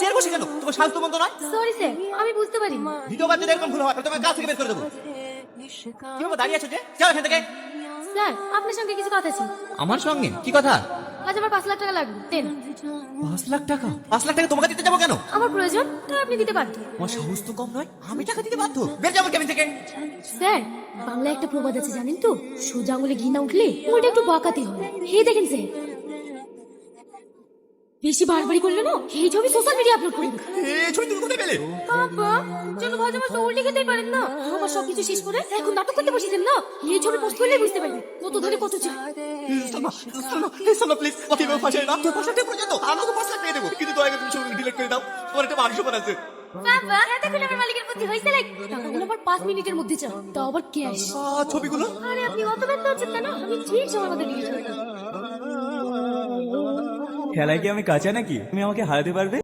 Chair বসে কেন? তোমার স্বাস্থ্য মন্দ নয়? সরি স্যার আমি বুঝতে পারি দ্বিতীয়বার যদি এরকম ভুল হয় তোমাকে কাজ থেকে বের করে দেবো। কি বাবা দাঁড়িয়ে আছো যে? যাও এখান থেকে। স্যার আপনার সঙ্গে কিছু কথা ছিল। আমার সঙ্গে? কি কথা? আজ আমার পাঁচ লাখ টাকা লাগবে দেন। পাঁচ লাখ টাকা? পাঁচ লাখ টাকা তোমাকে দিতে যাব কেন? আমার প্রয়োজন তাই আপনি দিতে পারত আমার সাহস তো কম নয় আমি টাকা দিতে বাধ্য। বের যাব কেমন থেকে। স্যার বাংলায় একটা প্রবাদ আছে জানেন তো? সোজা আঙুলে ঘি না উঠলে ওটা একটু বাঁকাতে হয়। হে দেখেন স্যার। বেশি বাড়বাড়ি করলে না এই ছবি সোশ্যাল মিডিয়া আপলোড করে এই ছবি তুমি কোথায় পেলে? বাবা চলো ভাজ আমার উল্টে খেতেই পারেন না। আমার সবকিছু শেষ করে এখন নাটক করতে বসেছেন না। এই ছবি পোস্ট করলেই বুঝতে পারবেন কত ধরে কত চাই সালমা সালমা সালমা প্লিজ ওকে এভাবে ফাঁসাই না তোর টাকা পর্যন্ত আমাকে লাখ টাকা দেবো। কিন্তু দয়া করে তুমি ছবি ডিলিট করে দাও। তোমার একটা সম্মান আছে। বাবা এতক্ষণ আমার মালিকের বুদ্ধি হয়েছে লাইক টাকাগুলো আবার পাঁচ মিনিটের মধ্যে চাও তাও আবার ক্যাশ ছবিগুলো? আরে আপনি অত ব্যস্ত কেন? আমি ঠিক সময় মতো খেলায় কি আমি কাঁচা নাকি? তুমি আমাকে হারাতে পারবে?